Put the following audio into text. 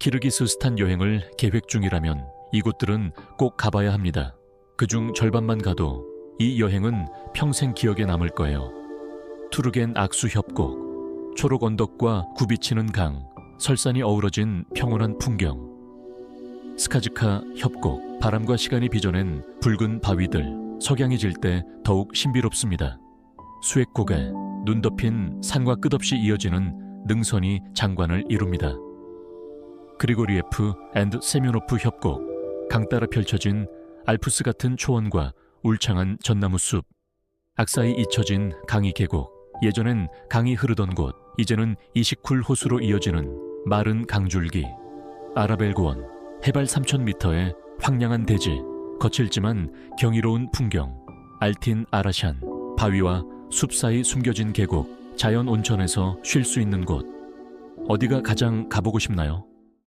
키르기스스탄 여행을 계획 중이라면 이곳들은 꼭 가봐야 합니다. 그중 절반만 가도 이 여행은 평생 기억에 남을 거예요. 투르겐 악수 협곡, 초록 언덕과 굽이치는 강, 설산이 어우러진 평온한 풍경. 스카즈카 협곡, 바람과 시간이 빚어낸 붉은 바위들, 석양이 질 때 더욱 신비롭습니다. 수액고개, 눈 덮인 산과 끝없이 이어지는 능선이 장관을 이룹니다. 그리고리에프 앤드 세미노프 협곡, 강 따라 펼쳐진 알프스 같은 초원과 울창한 전나무 숲, 악사이 잊혀진 강이 계곡, 예전엔 강이 흐르던 곳, 이제는 이시쿨 호수로 이어지는 마른 강줄기, 아라벨 고원, 해발 3,000m의 황량한 대지, 거칠지만 경이로운 풍경, 알틴 아라샨, 바위와 숲 사이 숨겨진 계곡, 자연 온천에서 쉴 수 있는 곳. 어디가 가장 가보고 싶나요?